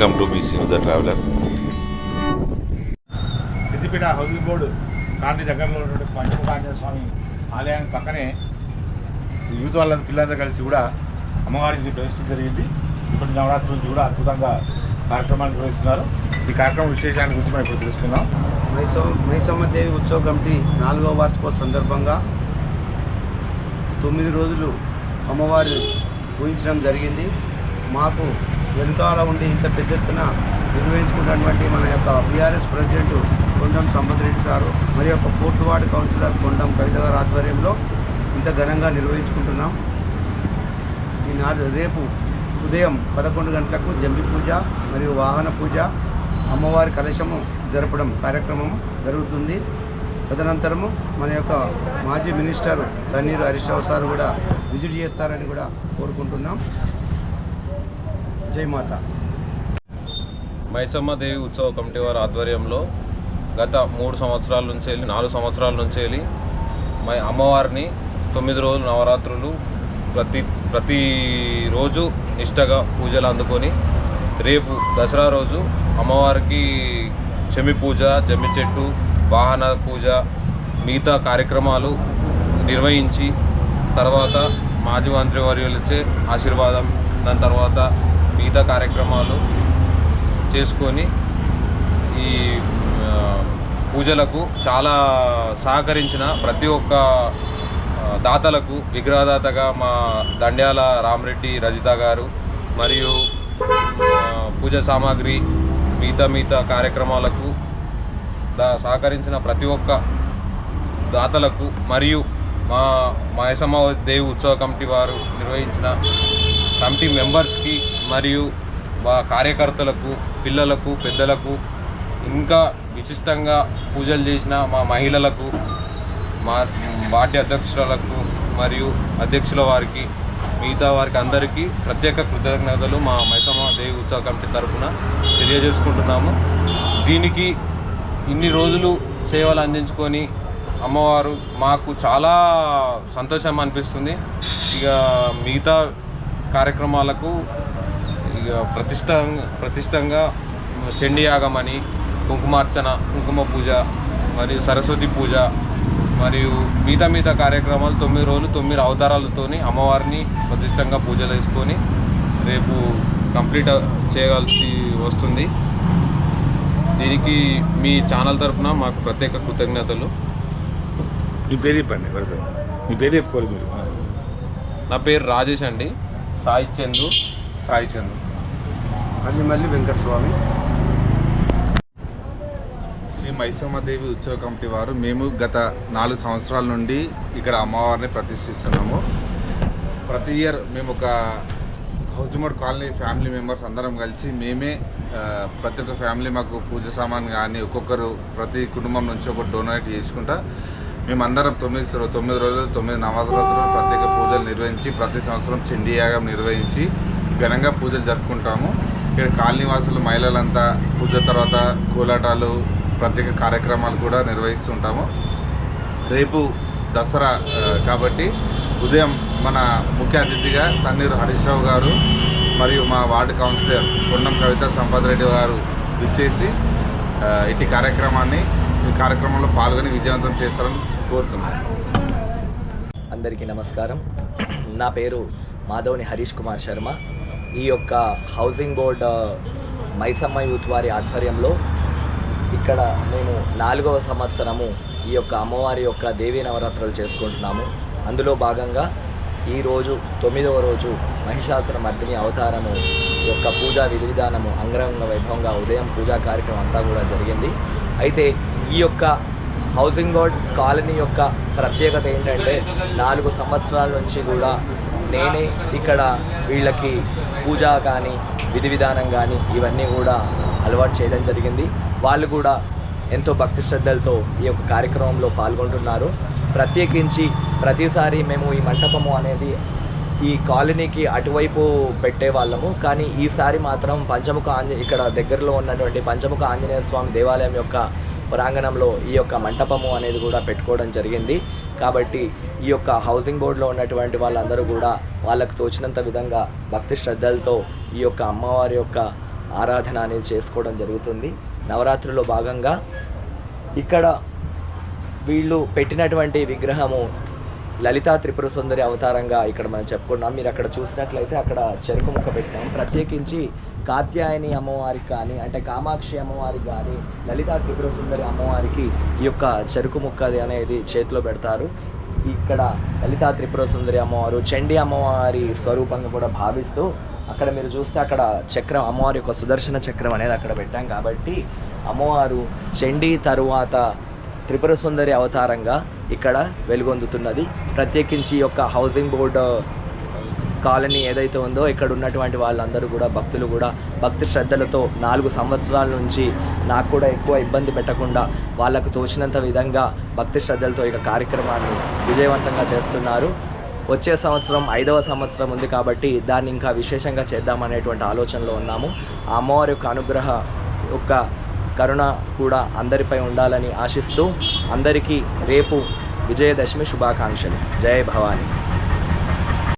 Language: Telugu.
Welcome to BC the traveller. Siddipet housing board colony దగ్గరలో ఉన్నటువంటి పంచముఖ ఆంజనేయ స్వామి ఆలయానికి పక్కనే యూత్ వాళ్ళ పిల్లలందరూ కలిసి కూడా అమ్మవారికి ప్రవేశించడం జరిగింది. ఇప్పటి నవరాత్రి నుంచి కూడా అద్భుతంగా కార్యక్రమాలు నిర్వహిస్తున్నారు. ఈ కార్యక్రమం విశేషాన్ని గురించి మనం ఇప్పుడు తెలుసుకుందాం. మైసమ్మ మైసమ్మ దేవి ఉత్సవ కమిటీ నాలుగవ వార్షికోత్సవ సందర్భంగా తొమ్మిది రోజులు అమ్మవారి ఊహించడం జరిగింది. మాకు వెనుకాల ఉండి ఇంత పెద్ద ఎత్తున నిర్వహించుకున్నటువంటి మన యొక్క BRS president Kondam Sampath sir మరి యొక్క fourth ward councillor Kondam Kavitha గారి ఆధ్వర్యంలో ఇంత ఘనంగా నిర్వహించుకుంటున్నాం. ఈ నాడు రేపు ఉదయం పదకొండు గంటలకు జంబి పూజ మరియు వాహన పూజ అమ్మవారి కలశము జరపడం కార్యక్రమం జరుగుతుంది. తదనంతరము మన యొక్క మాజీ మినిస్టర్ తన్నీరు హరీష్ రావు సార్ కూడా విజిట్ చేస్తారని కూడా కోరుకుంటున్నాం. జై మాత. మైసమ్మ దేవి ఉత్సవ కమిటీ వారి ఆధ్వర్యంలో గత మూడు సంవత్సరాల నుంచి వెళ్ళి నాలుగు సంవత్సరాల నుంచి వెళ్ళి మై అమ్మవారిని తొమ్మిది రోజులు నవరాత్రులు ప్రతి ప్రతి రోజు నిష్టగా పూజలు అందుకొని రేపు దసరా రోజు అమ్మవారికి చెమి పూజ జమ్మి చెట్టు వాహన పూజ మిగతా కార్యక్రమాలు నిర్వహించి తర్వాత మాజీ మంత్రివర్యులచే ఆశీర్వాదం దాని తర్వాత మిగతా కార్యక్రమాలు చేసుకొని ఈ పూజలకు చాలా సహకరించిన ప్రతి ఒక్క దాతలకు విగ్రహదాతగా మా దండ్యాల రామరెడ్డి రజిత గారు మరియు పూజ సామాగ్రి మిగతా మిగతా కార్యక్రమాలకు దా సహకరించిన ప్రతి ఒక్క దాతలకు మరియు మా మాయసమ్మ దేవి ఉత్సవ కమిటీ వారు నిర్వహించిన కమిటీ మెంబర్స్కి మరియు మా కార్యకర్తలకు పిల్లలకు పెద్దలకు ఇంకా విశిష్టంగా పూజలు చేసిన మా మహిళలకు మా వార్డు అధ్యక్షులకు మరియు అధ్యక్షుల వారికి మిగతా వారికి అందరికీ ప్రత్యేక కృతజ్ఞతలు మా మైసమ్మ దేవి ఉత్సవ కమిటీ తరఫున తెలియజేసుకుంటున్నాము. దీనికి ఇన్ని రోజులు సేవలు అందించుకొని అమ్మవారు మాకు చాలా సంతోషం అనిపిస్తుంది. ఇక మిగతా కార్యక్రమాలకు ఇక ప్రతిష్ట ప్రతిష్టంగా చండీ యాగమని కుంకుమార్చన కుంకుమ పూజ మరియు సరస్వతి పూజ మరియు మిగతా మిగతా కార్యక్రమాలు తొమ్మిది రోజులు తొమ్మిది అవతారాలతోని అమ్మవారిని ప్రతిష్టంగా పూజలు వేసుకొని రేపు కంప్లీట్ చేయవలసి వస్తుంది. దీనికి మీ ఛానల్ తరపున మాకు ప్రత్యేక కృతజ్ఞతలు. మీ పేరు చెప్పండి మీ పేరు చెప్పుకోవాలి మీరు. నా పేరు రాజేష్ అండి. సాయి చందు. సాయి చంద్ర అల్లిమల్లి వెంకటస్వామి. శ్రీ మైసమ్మదేవి ఉత్సవ కమిటీ వారు మేము గత నాలుగు సంవత్సరాల నుండి ఇక్కడ అమ్మవారిని ప్రతిష్ఠిస్తున్నాము. ప్రతి ఇయర్ మేము ఒక హౌజుమడ్ కాలనీ ఫ్యామిలీ మెంబర్స్ అందరం కలిసి మేమే ప్రతి ఒక్క ఫ్యామిలీ మాకు పూజ సామాన్ కానీ ఒక్కొక్కరు ప్రతి కుటుంబం నుంచి ఒకటి డొనేట్ చేసుకుంటా మేమందరం తొమ్మిది తొమ్మిది రోజులు తొమ్మిది నవరాత్రులు ప్రత్యేక పూజలు నిర్వహించి ప్రతి సంవత్సరం చండీ యాగం నిర్వహించి ఘనంగా పూజలు జరుపుకుంటాము. ఇక్కడ కాలనీవాసులు మహిళలంతా పూజ తర్వాత కోలాటాలు ప్రత్యేక కార్యక్రమాలు కూడా నిర్వహిస్తుంటాము. రేపు దసరా కాబట్టి ఉదయం మన ముఖ్య అతిథిగా తన్నీరు హరీష్ రావు గారు మరియు మా వార్డు కౌన్సిలర్ కొండం కవిత సంపత్ రెడ్డి గారు విచ్చేసి ఇటు కార్యక్రమాన్ని ఈ కార్యక్రమంలో పాల్గొని విజయవంతం చేస్తారని కోరుతున్నాను అందరికీ నమస్కారం. నా పేరు మాధవ్ని హరీష్ కుమార్ శర్మ. ఈ యొక్క హౌసింగ్ బోర్డ్ మైసమ్మ యూత్ వారి ఆధ్వర్యంలో ఇక్కడ మేము నాలుగవ సంవత్సరము ఈ యొక్క అమ్మవారి యొక్క దేవీ నవరాత్రులు చేసుకుంటున్నాము. అందులో భాగంగా ఈరోజు తొమ్మిదవ రోజు మహిషాసుర మర్దిని అవతారము యొక్క పూజా విధి విధానము అంగరంగ వైభవంగా ఉదయం పూజా కార్యక్రమం అంతా కూడా జరిగింది. అయితే ఈ యొక్క హౌసింగ్ బోర్డ్ కాలనీ యొక్క ప్రత్యేకత ఏంటంటే నాలుగు సంవత్సరాల నుంచి కూడా నేనే ఇక్కడ వీళ్ళకి పూజ కానీ విధి విధానం కానీ ఇవన్నీ కూడా అలవాటు చేయడం జరిగింది. వాళ్ళు కూడా ఎంతో భక్తి శ్రద్ధలతో ఈ యొక్క కార్యక్రమంలో పాల్గొంటున్నారు. ప్రత్యేకించి ప్రతిసారి మేము ఈ మంటపము అనేది ఈ కాలనీకి అటువైపు పెట్టే వాళ్ళము కానీ ఈసారి మాత్రం పంచముఖ ఆంజ ఇక్కడ దగ్గరలో ఉన్నటువంటి పంచముఖ ఆంజనేయ స్వామి దేవాలయం యొక్క ప్రాంగణంలో ఈ యొక్క మంటపము అనేది కూడా పెట్టుకోవడం జరిగింది. కాబట్టి ఈ యొక్క హౌసింగ్ బోర్డులో ఉన్నటువంటి వాళ్ళందరూ కూడా వాళ్ళకు తోచినంత విధంగా భక్తి శ్రద్ధలతో ఈ యొక్క అమ్మవారి యొక్క ఆరాధన అనేది చేసుకోవడం జరుగుతుంది. నవరాత్రిలో భాగంగా ఇక్కడ వీళ్ళు పెట్టినటువంటి విగ్రహము లలితా త్రిపుర సుందరి అవతారంగా ఇక్కడ మనం చెప్పుకున్నాం. మీరు అక్కడ చూసినట్లయితే అక్కడ చెరుకు ముక్క పెట్టినాం ప్రత్యేకించి కాత్యాయని అమ్మవారికి కానీ అంటే కామాక్షి అమ్మవారికి కానీ లలితా త్రిపుర సుందరి అమ్మవారికి ఈ యొక్క చెరుకు ముక్కది అనేది చేతిలో పెడతారు. ఇక్కడ లలితా త్రిపుర సుందరి అమ్మవారు చండి అమ్మవారి స్వరూపంగా కూడా భావిస్తూ అక్కడ మీరు చూస్తే అక్కడ చక్రం అమ్మవారి యొక్క సుదర్శన చక్రం అనేది అక్కడ పెట్టాం. కాబట్టి అమ్మవారు చండీ తరువాత త్రిపుర సుందరి అవతారంగా ఇక్కడ వెలుగొందుతున్నది. ప్రత్యేకించి ఈ యొక్క హౌసింగ్ బోర్డు కాలనీ ఏదైతే ఉందో ఇక్కడ ఉన్నటువంటి వాళ్ళందరూ కూడా భక్తులు కూడా భక్తి శ్రద్ధలతో నాలుగు సంవత్సరాల నుంచి నాకు కూడా ఎక్కువ ఇబ్బంది పెట్టకుండా వాళ్ళకు తోచినంత విధంగా భక్తి శ్రద్ధలతో ఇక కార్యక్రమాన్ని విజయవంతంగా చేస్తున్నారు. వచ్చే సంవత్సరం ఐదవ సంవత్సరం ఉంది కాబట్టి దాన్ని ఇంకా విశేషంగా చేద్దామనేటువంటి ఆలోచనలో ఉన్నాము. ఆ అమ్మవారి యొక్క అనుగ్రహ యొక్క కరుణ కూడా అందరిపై ఉండాలని ఆశిస్తూ అందరికీ రేపు విజయదశమి శుభాకాంక్షలు. జయ భవానీ.